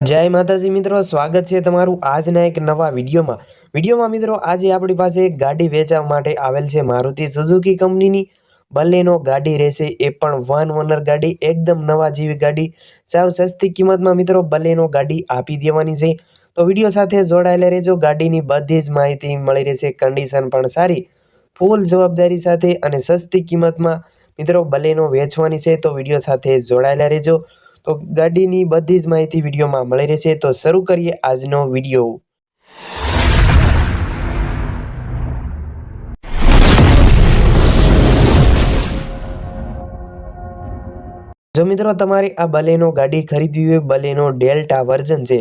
જય માતાજી મિત્રો, સ્વાગત છે તમારું આજના એક નવા વિડીયોમાં. વિડીયોમાં મિત્રો, આજે આપણી પાસે એક ગાડી વેચવા માટે આવેલ છે મારુતિ સુઝુકી કંપનીની. બલેનો ગાડી રહેશે, એ પણ વન ઓનર ગાડી, એકદમ નવા જેવી ગાડી. સાવ સસ્તી કિંમતમાં મિત્રો, બલેનો ગાડી આપી દેવાની છે. તો વીડિયો સાથે જોડાયેલા રહેજો, ગાડીની બધી જ માહિતી મળી રહેશે કન્ડિશન પણ સારી ફૂલ જવાબદારી સાથે અને સસ્તી કિંમતમાં મિત્રો બલેનો વેચવાની છે. તો વીડિયો સાથે જોડાયેલા રહેજો. તો ગાડીની બધી જ માહિતી વિડીયોમાં મળી રહેશે. તો શરૂ કરીએ આજનો વીડિયો. જો મિત્રો તમારે આ બલેનો ગાડી ખરીદવી હોય, બલેનો ડેલ્ટા વર્ઝન છે,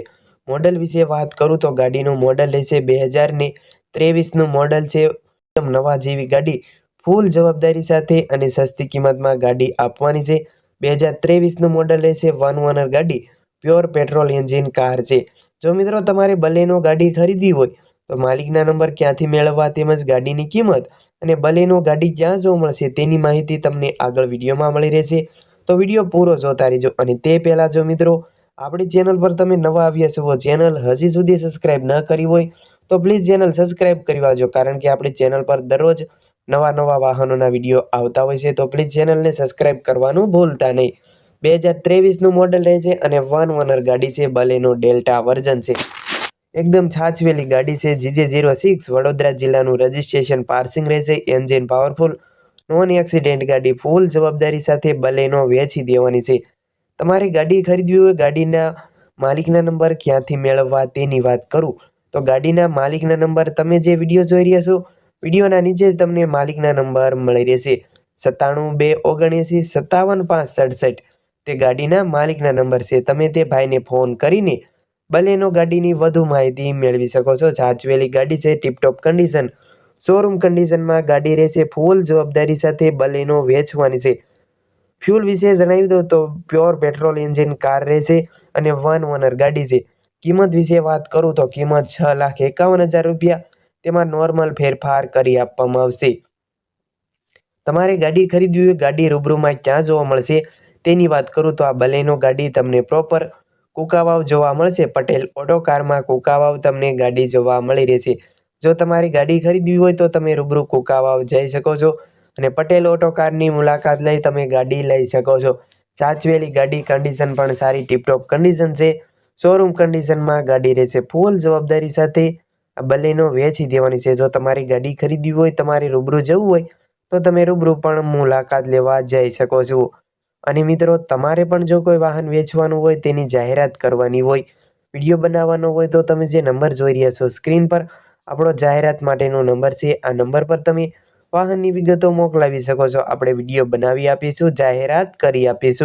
મોડલ વિશે વાત કરું તો ગાડીનું મોડલ રહેશે બે હજાર ને ત્રેવીસનું મોડલ છે, એકદમ નવા જેવી ગાડી, ફૂલ જવાબદારી સાથે અને સસ્તી કિંમતમાં ગાડી આપવાની છે. બે હજાર ત્રેવીસનું મોડલ રહેશે વન ઓનર ગાડી પ્યોર પેટ્રોલ એન્જિન કાર છે. જો મિત્રો તમારે બલેનો ગાડી ખરીદવી હોય, તો માલિકના નંબર ક્યાંથી મેળવવા તેમજ ગાડીની કિંમત અને બલેનો ગાડી ક્યાં જોવા મળશે તેની માહિતી તમને આગળ વિડીયોમાં મળી રહેશે. તો વીડિયો પૂરો જોતા રહેજો અને તે પહેલાં જો મિત્રો, આપણી ચેનલ પર તમે નવા આવ્યા છો ચેનલ હજી સુધી સબસ્ક્રાઈબ ન કરી હોય, તો પ્લીઝ ચેનલ સબસ્ક્રાઈબ કરી વાળજો, કારણ કે આપણી ચેનલ પર દરરોજ નવા નવા વાહનોના વીડિયો આવતા હોય છે, તો પ્લીઝ ચેનલને સબસ્ક્રાઈબ કરવાનું ભૂલતા નહીં. બે હજાર ત્રેવીસનું મોડલ રહેશે અને વન ઓનર ગાડી છે, બલેનો ડેલ્ટા વર્ઝન છે. એકદમ છાછવેલી ગાડી છે, જીજે ઝીરો સિક્સ વડોદરા જિલ્લાનું રજિસ્ટ્રેશન પાર્સિંગ રહેશે એન્જિન પાવરફુલ નોન એક્સિડેન્ટ ગાડી ફૂલ જવાબદારી સાથે બલેનો વેચી દેવાની છે. તમારે ગાડી ખરીદવી હોય, ગાડીના માલિકના નંબર ક્યાંથી મેળવવા તેની વાત કરું. તો ગાડીના માલિકના નંબર તમે જે વીડિયો જોઈ રહ્યા છો વિડીયોના નીચે જ તમને માલિકના નંબર મળી રહેશે. સત્તાણું બે ઓગણએંસી સત્તાવન પાંચ સડસઠ. તે ગાડીના માલિકના નંબર છે. તમે તે ભાઈને ફોન કરીને બલેનો ગાડીની વધુ માહિતી મેળવી શકો છો. સાચવેલી ગાડી છે, ટીપટોપ કન્ડિશન. શોરૂમ કન્ડિશનમાં ગાડી રહેશે ફૂલ જવાબદારી સાથે બલેનો વેચવાની છે. ફ્યુલ વિશે જણાવી દઉં તો પ્યોર પેટ્રોલ એન્જિન કાર રહેશે અને વન ઓનર ગાડી છે. કિંમત વિશે વાત કરું તો કિંમત છ લાખ એકાવન હજાર રૂપિયા તેમાં નોર્મલ ફેરફાર કરી આપવામાં આવશે. તમારે ગાડી ખરીદવી હોય, ગાડી રૂબરૂમાં ક્યાં જોવા મળશે તેની વાત કરું તો આ બલેનો ગાડી તમને પ્રોપર કુકાવાવ જોવા મળશે. પટેલ ઓટો કારમાં કુકાવાવ તમને ગાડી જોવા મળી રહેશે. જો તમારી ગાડી ખરીદવી હોય તો તમે રૂબરૂ કુકાવાવ જઈ શકો છો અને પટેલ ઓટો કારની મુલાકાત લઈ તમે ગાડી લઈ શકો છો. સાચવેલી ગાડી કન્ડિશન પણ સારી ટીપટોપ કન્ડિશન છે. શોરૂમ કન્ડિશનમાં ગાડી રહેશે. ફૂલ જવાબદારી સાથે આ બલેનો વેચી દેવાની છે. જો તમારી ગાડી ખરીદવી હોય, તમારે રૂબરૂ જવું હોય, તો તમે રૂબરૂ પણ મુલાકાત લેવા જઈ શકો છો. અને મિત્રો, તમારે પણ જો કોઈ વાહન વેચવાનું હોય, તેની જાહેરાત કરવાની હોય, વીડિયો બનાવવાનો હોય, તો તમે જે નંબર જોઈ રહ્યા છો સ્ક્રીન પર, આપણો જાહેરાત માટેનો નંબર છે. આ નંબર પર તમે વાહનની વિગતો મોકલાવી શકો છો. આપણે વીડિયો બનાવી આપીશું, જાહેરાત કરી આપીશું.